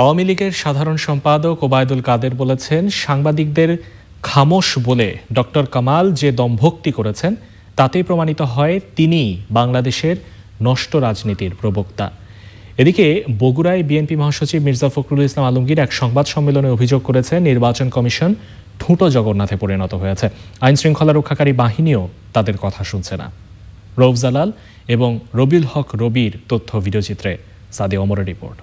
আওয়ামী লীগের সাধারণ সম্পাদক ওবায়দুল কাদের বলেছেন, সাংবাদিকদের খামোশ বলে ডক্টর কামাল যে দম্ভক্তি করেছেন, তাতেই প্রমাণিত হয় তিনি বাংলাদেশের নষ্ট রাজনীতির প্রবক্তা। এদিকে বগুড়ায় বিএনপি মহাসচিব মির্জা ফখরুল ইসলাম আলমগীর এক সংবাদ সম্মেলনে অভিযোগ করেছেন, নির্বাচন কমিশন ঠুঁটো জগন্নাথে পরিণত হয়েছে। আইন শৃঙ্খলা রক্ষাকারী বাহিনীও তাদের কথা শুনছে না। রৌফজালাল এবং রবিউল হক রবির তথ্য ভিডিওচিত্রে সাদে অমরের রিপোর্ট।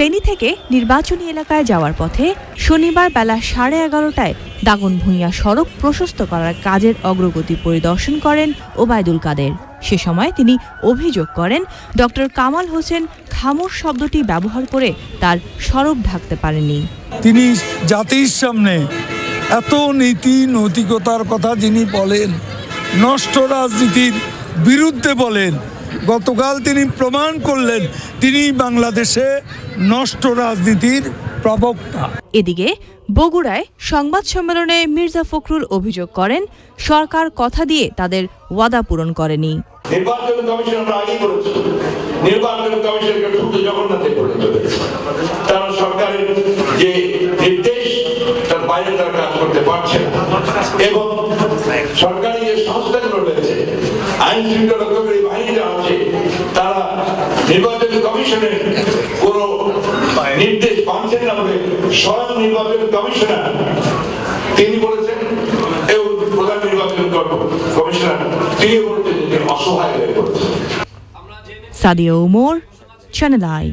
ফেনী থেকে নির্বাচনী এলাকায় যাওয়ার পথে শনিবার বেলা সাড়ে এগারোটায় দাগন ভূঁইয়া সড়ক প্রশস্ত করার কাজের অগ্রগতি পরিদর্শন করেন ওবায়দুল কাদের। সে সময় তিনি অভিযোগ করেন, ডক্টর কামাল হোসেন খামোশ শব্দটি ব্যবহার করে তার সড়ক ঢাকতে পারেননি। তিনি জাতির সামনে এত নীতি নৈতিকতার কথা যিনি বলেন, নষ্ট রাজনীতির বিরুদ্ধে বলেন গতকাল তিনি প্রমাণ করলেন তিনি বাংলাদেশে নষ্ট রাজনীতির প্রবক্তা। এদিকে বগুড়ায় সংবাদ সম্মেলনে মির্জা ফখরুল অভিযোগ করেন সরকার কথা দিয়ে তাদের ওয়াদা পূরণ করেনি। নির্বাচন কমিশন আমরা আগেই বলেছি নির্বাচন কমিশনকে শুধু জগন্নাথে তারা সরকারের যে নির্দেশ তার বাইরে তারা কাজ করতে পারছে না। এবং সরকারি যে সংস্থাগুলো রয়েছে আইন শৃঙ্খলা রক্ষাকারী বাহিনীরা নির্বাচন কমিশনের কোন নির্দেশ পাচ্ছেন না বলে স্বয়ং নির্বাচন কমিশনার। তিনি বলেছেন প্রধান নির্বাচন কমিশনার তিনি বলেছেন অসহায় হয়ে পড়েছেন। Sadia Omar channel I